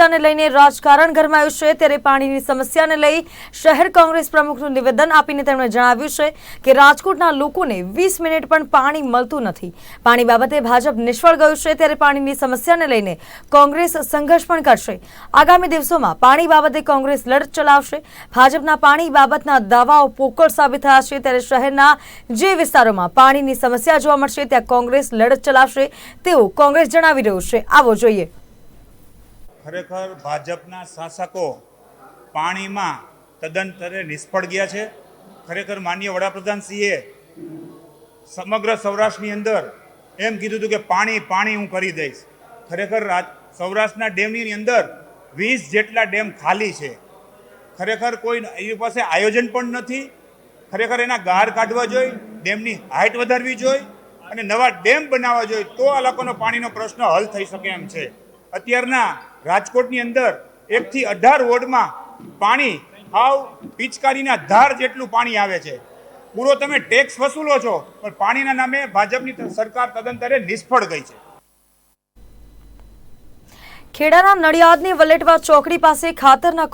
સમસ્યાને લઈને રાજકારણ ગરમાયું છે, ત્યારે પાણીની સમસ્યાને લઈ શહેર કોંગ્રેસ પ્રમુખનું નિવેદન આપીને તેમણે જણાવ્યું છે કે રાજકોટના લોકોને વીસ મિનિટ પણ પાણી મળતું નથી. પાણી બાબતે ભાજપ નિષ્ફળ ગયું છે, ત્યારે પાણીની સમસ્યાને લઈને કોંગ્રેસ સંઘર્ષ પણ કરશે. આગામી દિવસોમાં પાણી બાબતે કોંગ્રેસ લડત ચલાવશે. ભાજપના પાણી બાબતના દાવાઓ પોકળ સાબિત થયા છે, ત્યારે શહેરના જે વિસ્તારોમાં પાણીની સમસ્યા જોવા મળશે, ત્યાં કોંગ્રેસ લડત ચલાવશે તેવું કોંગ્રેસ જણાવી રહ્યું છે. આવો જોઈએ. ખરેખર ભાજપના શાસકો પાણીમાં તદંતરે નિષ્ફળ ગયા છે. ખરેખર માનનીય વડાપ્રધાનશ્રીએ સમગ્ર સૌરાષ્ટ્રની અંદર એમ કીધું હતું કે, પાણી પાણી હું કરી દઈશ. ખરેખર સૌરાષ્ટ્રના ડેમની અંદર વીસ જેટલા ડેમ ખાલી છે. ખરેખર કોઈ એની પાસે આયોજન પણ નથી. ખરેખર એના ગાર કાઢવા જોઈએ ડેમની હાઇટ વધારવી જોઈએ અને નવા ડેમ બનાવવા જોઈએ તો આ લોકોનો પાણીનો પ્રશ્ન હલ થઈ શકે એમ છે. અત્યારના રાજકોટની અંદર એકથી અઢાર વોર્ડમાં પાણી હાવ પિચકારીના ધાર જેટલું પાણી આવે છે. પૂરો તમે ટેક્સ વસૂલો છો, પણ પાણીના નામે ભાજપની સરકાર તદંતરે નિષ્ફળ ગઈ છે. ખેડાના નડિયાદની વલેટવા ચોકડી પાસે ખાતરના